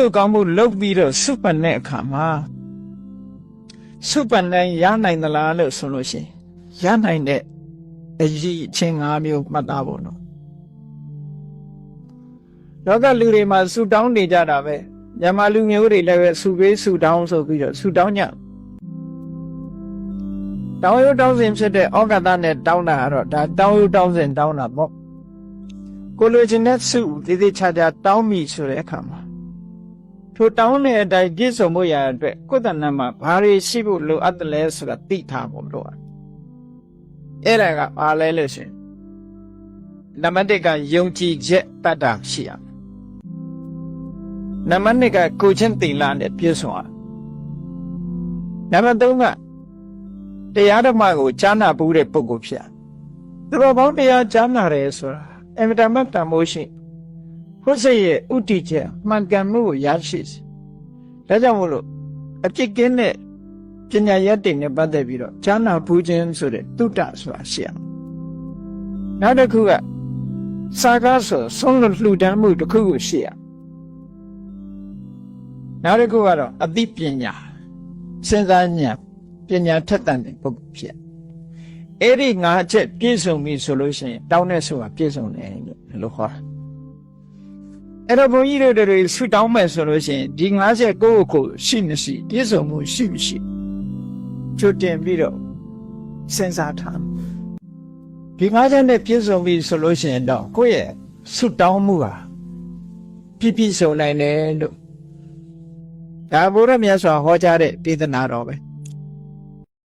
သိုလ်ကောင်းမှုလုပ်ပြီးတော့စုပန်တဲ့အခါမှာစုပန်တိုင်းရနိုင်သလားလို့ဆိုလို့ရှိရင်ရနိုင်တဲ့အရေးအချင်း၅မျိုးမှတ်သားဖို့နော်လောကလူတွေမှာဆူတောင်းနေကြတာပဲမြန်မာလူမျိုးတွေလည်းပဲဆူပေးဆူတောင်းဆိုပြီးတော့ဆူတောင်းကြတောင်းရတောင်းစဉ်ဖြစ်တဲ့ဩဃတနဲ့တောင်းတာကတော့ဒါတောင်းရတောင်းစဉ်တောင်းတာပေါ့ကိုလိုချင်တဲ့စုသေးသေးချာချာတောင်းမိဆိုတဲ့အခါမှာ ထိုတောင်းတဲ့အတိုင်းပြည့်စုံမှုရတဲ့အတွက်ကိုယ်တဏ္ဍမှာဘာတွေရှိဖို့လိုအပ်တယ်လဲဆိုတာသိထားဖို့လိုအပ်အဲ့ဒါကဘာလဲလို့ဆိုရင်နံပါတ်1ကယုံကြည်ချက်တတ်တာရှိရမယ်နံပါတ်2ကကိုချင်းတိလာနဲ့ပြည့်စုံအောင်နံပါတ်3ကတရားဓမ္မကိုကြားနာပူးတဲ့ပုဂ္ဂိုလ်ဖြစ်ရသူတော်ကောင်းတရားကြားနာတယ်ဆိုတာအမြဲတမ်းတန်မိုးရှိ ကိုယ်စိတ်ရဲ့ဥတီချက်မှန်ကန်မှုကိုရရှိစေဒါကြောင့်မို့လို့အပြစ်ကင်းတဲ့ပညာရက်တွေနဲ့ပတ်သက်ပြီးတော့ကြားနာပူးခြင်းဆိုတဲ့တုတ္တဆိုတာရှိရနောက်တစ်ခုကစာကားဆိုဆုံးလို့လှူဒန်းမှုတစ်ခုကိုရှိရနောက်တစ်ခုကတော့အသိပညာစဉ်းစားဉာဏ်ပညာထက်သန်တဲ့ပုဂ္ဂိုလ်ဖြစ်အဲ့ဒီငါးချက်ပြည့်စုံပြီဆိုလို့ရှိရင်တောင်းတဲ့ဆိုတာပြည့်စုံတယ်လို့ဒီလိုခေါ်တာ အဲ့တော့ဘုန်းကြီးတို့တွေဆွတောင်းမယ်ဆိုလို့ရှိရင်ဒီငါးချက်ကိုယ့်ကိုယ်ရှိမရှိပြည့်စုံမှုရှိမရှိချွတ်တင်ပြီးတော့စဉ်းစားထားဒီငါးချက်နဲ့ပြည့်စုံပြီဆိုလို့ရှိရင်တော့ကိုယ့်ရဲ့ဆွတောင်းမှုဟာပြည့်ပြည့်စုံနိုင်တယ်လို့ဒါဘုရားမြတ်စွာဟောကြားတဲ့ဒေသနာတော်ပဲ